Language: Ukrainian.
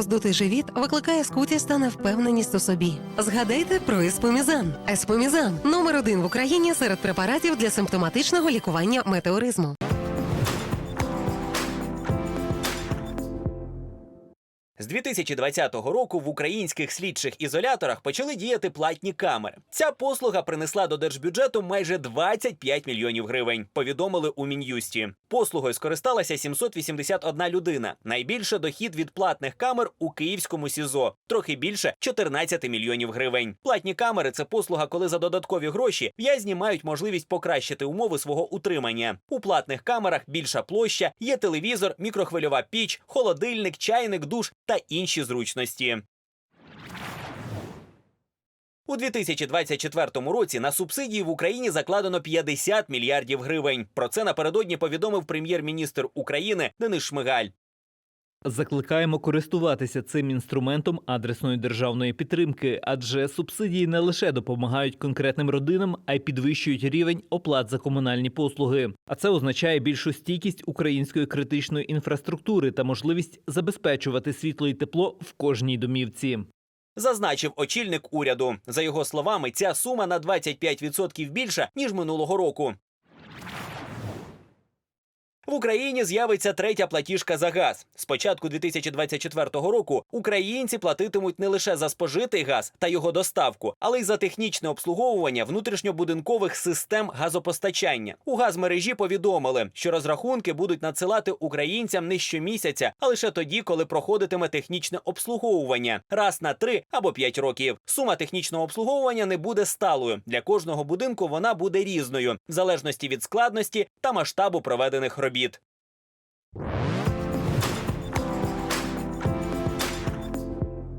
Роздутий живіт викликає скутість та невпевненість у собі. Згадайте про еспомізан. Еспомізан номер один в Україні серед препаратів для симптоматичного лікування метеоризму. З 2020 року в українських слідчих ізоляторах почали діяти платні камери. Ця послуга принесла до держбюджету майже 25 мільйонів гривень. Повідомили у мін'юсті. Послугою скористалася 781 людина. Найбільше дохід від платних камер у київському СІЗО, трохи більше 14 мільйонів гривень. Платні камери це послуга, коли за додаткові гроші в'язні мають можливість покращити умови свого утримання. У платних камерах більша площа, є телевізор, мікрохвильова піч, холодильник, чайник, душ та інші зручності. У 2024 році на субсидії в Україні закладено 50 мільярдів гривень. Про це напередодні повідомив прем'єр-міністр України Денис Шмигаль. Закликаємо користуватися цим інструментом адресної державної підтримки, адже субсидії не лише допомагають конкретним родинам, а й підвищують рівень оплат за комунальні послуги. А це означає більшу стійкість української критичної інфраструктури та можливість забезпечувати світло і тепло в кожній домівці. Зазначив очільник уряду. За його словами, ця сума на 25% більша ніж минулого року. В Україні з'явиться третя платіжка за газ. З початку 2024 року українці платитимуть не лише за спожитий газ та його доставку, але й за технічне обслуговування внутрішньобудинкових систем газопостачання. У газмережі повідомили, що розрахунки будуть надсилати українцям не щомісяця, а лише тоді, коли проходитиме технічне обслуговування раз на 3 або 5 років. Сума технічного обслуговування не буде сталою. Для кожного будинку вона буде різною, в залежності від складності та масштабу проведених робіт.